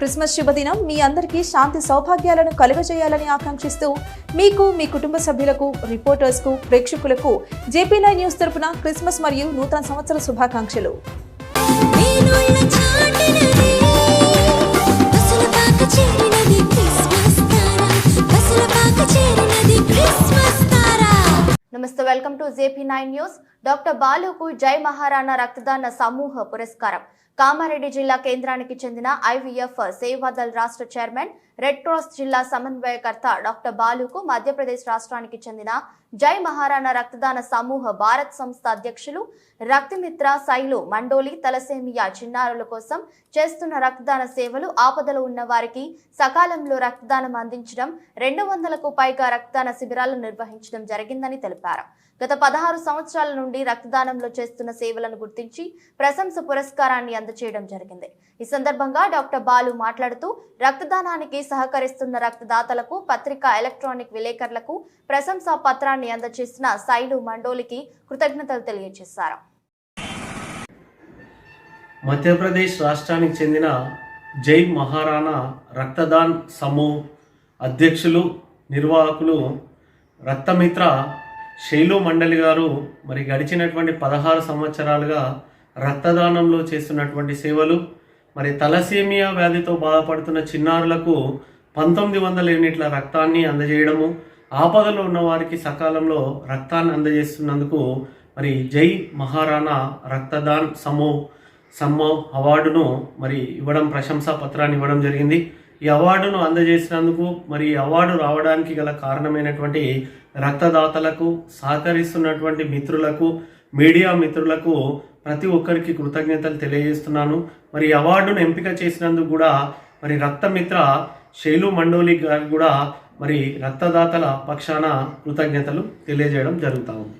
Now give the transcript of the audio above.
Christmas శుభదినం. మీ అందరికీ శాంతి సౌభాగ్యాలను కలుగజేయాలని ఆకాంక్షిస్తూ మీకు మీ కుటుంబ సభ్యులకు రిపోర్టర్స్కు ప్రేక్షకులకు జేపీ నైన్ న్యూస్ తరపున క్రిస్మస్ మరియు నూతన సంవత్సర శుభాకాంక్షలు. నమస్తే welcome to JP nine news. Doctor బాలుకు జై మహారాణా రక్తదాన సమూహ పురస్కారం. కామారెడ్డి జిల్లా కేంద్రానికి చెందిన ఐవీఎఫ్ సేవాదల్ రాష్ట్ర చైర్మన్ రెడ్ క్రాస్ జిల్లా సమన్వయకర్త డాక్టర్ బాలుకు మధ్యప్రదేశ్ రాష్ట్రానికి చెందిన జై మహారాణా రక్తదాన సమూహ భారత్ సంస్థ అధ్యక్షులు రక్తమిత్ర శైలు మండోలి తలసేమియా చిన్నారుల కోసం చేస్తున్న రక్తదాన సేవలు ఆపదలో ఉన్న వారికి సకాలంలో రక్తదానం అందించడం రెండు వందలకు పైగా రక్తదాన శిబిరాలను నిర్వహించడం జరిగిందని తెలిపారు. గత పదహారు సంవత్సరాల నుండి రక్తదానంలో చేస్తున్న సేవలను గుర్తించి ప్రశంస పురస్కారాన్ని అందజేయడం జరిగింది. ఈ సందర్భంగా డాక్టర్ బాలు మాట్లాడుతూ రక్తదానానికి సహకరిస్తున్న రక్తదాతలకు పత్రికా ఎలక్ట్రానిక్ విలేకరులకు ప్రశంసా పత్రాన్ని అందజేసిన సైలు మండోలికి కృతజ్ఞతలు తెలియజేశారు. మధ్యప్రదేశ్ రాష్ట్రానికి చెందిన జై మహారాణా రక్తదాన్ సమూహ్ అధ్యక్షులు నిర్వాహకులు రక్తమిత్ర శైలు మండలి గారు మరి గడిచినటువంటి పదహారు సంవత్సరాలుగా రక్తదానంలో చేస్తున్నటువంటి సేవలు మరి తలసేమియా వ్యాధితో బాధపడుతున్న చిన్నారులకు పంతొమ్మిది వందల యూనిట్ల రక్తాన్ని అందజేయడము ఆపదలో ఉన్న వారికి సకాలంలో రక్తాన్ని అందజేస్తున్నందుకు మరి జై మహారాణా రక్తదాన్ సమూహ్ సమ్మో అవార్డును మరి ఇవ్వడం ప్రశంసా పత్రాన్ని ఇవ్వడం జరిగింది. ఈ అవార్డును అందజేసినందుకు మరి ఈ అవార్డు రావడానికి గల కారణమైనటువంటి రక్తదాతలకు సహకరిస్తున్నటువంటి మిత్రులకు మీడియా మిత్రులకు ప్రతి ఒక్కరికి కృతజ్ఞతలు తెలియజేస్తున్నాను. మరి ఈ అవార్డును ఎంపిక చేసినందుకు కూడా మరి రక్తమిత్ర శైలు మండోలి గారికి కూడా మరి రక్తదాతల పక్షాన కృతజ్ఞతలు తెలియజేయడం జరుగుతూ ఉంది.